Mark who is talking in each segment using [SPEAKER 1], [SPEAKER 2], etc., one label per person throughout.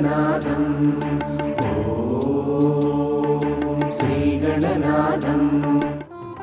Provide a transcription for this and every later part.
[SPEAKER 1] श्रीगणनाथम्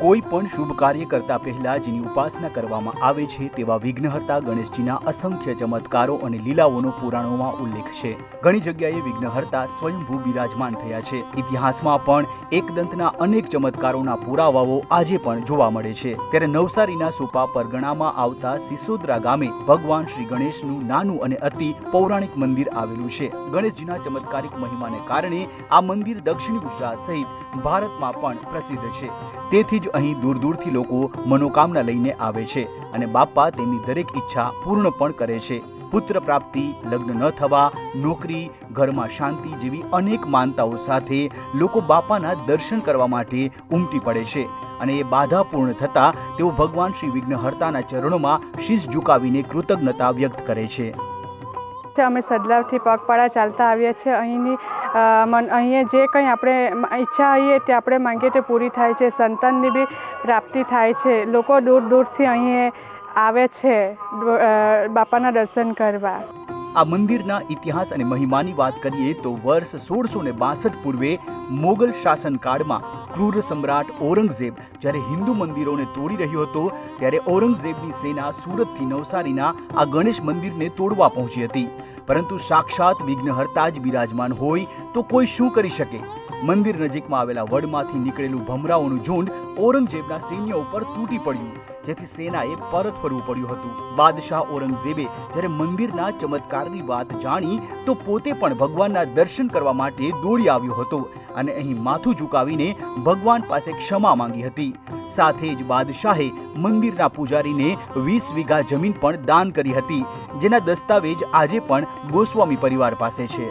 [SPEAKER 2] કોઈ પણ શુભ કાર્ય કરતા પહેલા જેની ઉપાસના કરવામાં આવે છે તેવા વિઘ્નહર્તા ગણેશજીના અસંખ્ય ચમત્કારો અને લીલાઓનો પુરાણોમાં ઉલ્લેખ છે. ઘણી જગ્યાએ વિઘ્નહર્તા સ્વયંભૂ બિરાજમાન થયા છે. ઇતિહાસમાં પણ એકદંતના અનેક ચમત્કારોના પુરાવાઓ આજે પણ જોવા મળે છે. ત્યારે નવસારીના સુપા પરગણામાં આવતા સિસોદરા ગામે ભગવાન શ્રી ગણેશનું નાનું અને અતિ પૌરાણિક મંદિર આવેલું છે. ગણેશજીના ચમત્કારિક મહિમાને કારણે આ મંદિર દક્ષિણ ગુજરાત સહિત ભારતમાં પણ પ્રસિદ્ધ છે. તેથી જ અહીં દૂર દૂરથી લોકો મનોકામના લઈને આવે છે અને બાપા તેમની દરેક ઈચ્છા પૂર્ણ પણ કરે છે. પુત્ર પ્રાપ્તિ, લગ્ન ન થવા, નોકરી, ઘરમાં શાંતિ જેવી અનેક માનતાઓ સાથે લોકો બાપાના દર્શન કરવા માટે ઉમટી પડે છે અને એ બાધા પૂર્ણ થતાં તેઓ ભગવાન શ્રી વિઘ્નહર્તાના ચરણોમાં શીશ ઝુકાવીને કૃતજ્ઞતા વ્યક્ત કરે છે.
[SPEAKER 3] અમે સદલાવથી પગપાળા ચાલતા આવ્યા છે અહીંની મન, અહીંયા જે કંઈ આપણે ઈચ્છા હોઈએ તે આપણે માંગીએ તે પૂરી થાય છે. સંતાનની બી પ્રાપ્તિ થાય છે. લોકો દૂર દૂરથી અહીં આવે છે બાપાના દર્શન કરવા.
[SPEAKER 2] આ મંદિરના ઇતિહાસ અને મહિમાની વાત કરીએ તો વર્ષ સોળસો ને બાસઠ પૂર્વે મોગલ શાસનકાળમાં ક્રૂર સમ્રાટ ઔરંગઝેબ જ્યારે હિન્દુ મંદિરોને તોડી રહ્યો હતો, ત્યારે ઔરંગઝેબની સેના સુરતથી નવસારીના આ ગણેશ મંદિરને તોડવા પહોંચી હતી. પરંતુ સાક્ષાત વિઘ્નહર્તા જ બિરાજમાન હોય તો કોઈ શું કરી શકે? મંદિર નજીકમાં આવેલા વડમાંથી નીકળેલું ભમરાઓનું ઝુંડ ઔરંગઝેબના સૈન્ય ઉપર તૂટી પડ્યું, જેથી સેનાએ પરત ફરવું પડ્યું હતું. બાદશાહ ઔરંગઝેબે જ્યારે મંદિરના ચમત્કારની વાત જાણી, તો પોતે પણ ભગવાનના દર્શન કરવા માટે દોડી આવ્યો હતો અને અહીં માથું ઝુકાવીને ભગવાન પાસે ક્ષમા માંગી હતી. સાથે જ બાદશાહે મંદિરના પૂજારીને વીસ વીઘા જમીન પણ દાન કરી હતી, જેના દસ્તાવેજ આજે પણ ગોસ્વામી પરિવાર પાસે છે.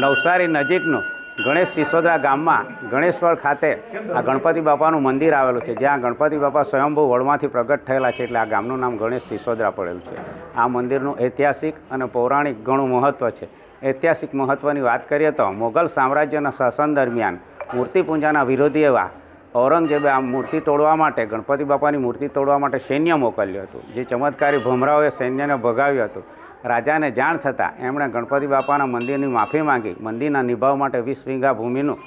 [SPEAKER 4] નવસારી નજીકનો ગણેશ સિસોદરા ગામમાં ગણેશ્વર ખાતે આ ગણપતિ બાપાનું મંદિર આવેલું છે, જ્યાં ગણપતિ બાપા સ્વયંભૂ વડમાંથી પ્રગટ થયેલા છે, એટલે આ ગામનું નામ ગણેશ સિસોદરા પડેલું છે. આ મંદિરનું ઐતિહાસિક અને પૌરાણિક ઘણું મહત્ત્વ છે. ઐતિહાસિક મહત્ત્વની વાત કરીએ તો મોગલ સામ્રાજ્યના શાસન દરમિયાન મૂર્તિ પૂજાના વિરોધી એવા ઔરંગઝેબે આ મૂર્તિ તોડવા માટે, ગણપતિ બાપાની મૂર્તિ તોડવા માટે સૈન્ય મોકલ્યું હતું. જે ચમત્કારી ભમરાઓએ સૈન્યને ભગાવ્યું હતું. રાજાને જાણ થતાં એમણે ગણપતિ બાપાના મંદિરની માફી માંગી. મંદિરના નિભાવ માટે વીસ વીઘા ભૂમિનું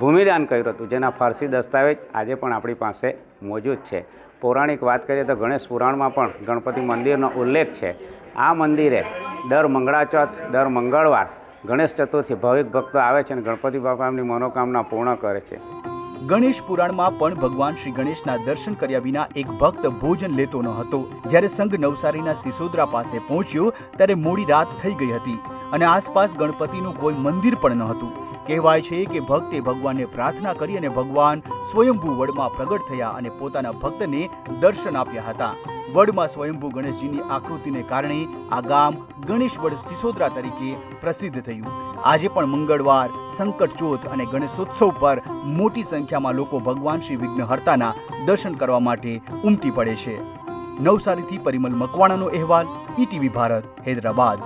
[SPEAKER 4] ભૂમિદાન કર્યું હતું, જેના ફારસી દસ્તાવેજ આજે પણ આપણી પાસે મોજૂદ છે. પૌરાણિક વાત કરીએ તો ગણેશ પુરાણમાં પણ ગણપતિ મંદિરનો ઉલ્લેખ છે. આ મંદિરે દર મંગળાચોથ, દર મંગળવાર ગણેશ ચતુર્થી ભાવિક ભક્તો આવે છે અને ગણપતિ બાપા એમની મનોકામના પૂર્ણ કરે છે.
[SPEAKER 2] ગણેશ પુરાણમાં પણ ભગવાન શ્રી ગણેશના દર્શન કર્યા વિના એક ભક્ત ભોજન લેતો ન હતો. જ્યારે સંઘ નવસારીના સિસોદરા પાસે પહોંચ્યો, ત્યારે મોડી રાત થઈ ગઈ હતી અને આસપાસ ગણપતિનું કોઈ મંદિર પણ ન હતું. કહેવાય છે કે ભક્તે ભગવાનને પ્રાર્થના કરી અને ભગવાન સ્વયંભૂ વડમાં પ્રગટ થયા અને પોતાના ભક્તને દર્શન આપ્યા હતા. વડમાં સ્વયંભૂ ગણેશજીની આકૃતિને કારણે આ ગામ ગણેશવડ સિસોદરા તરીકે પ્રસિદ્ધ થયું. આજે પણ મંગળવાર સંકટ ચોથ અને ગણેશોત્સવ પર મોટી સંખ્યામાં લોકો ભગવાન શ્રી વિઘ્નહર્તાના દર્શન કરવા માટે ઉમટી પડે છે. નવસારીથી પરિમલ મકવાણાનો અહેવાલ, ઈટીવી ભારત, હૈદરાબાદ.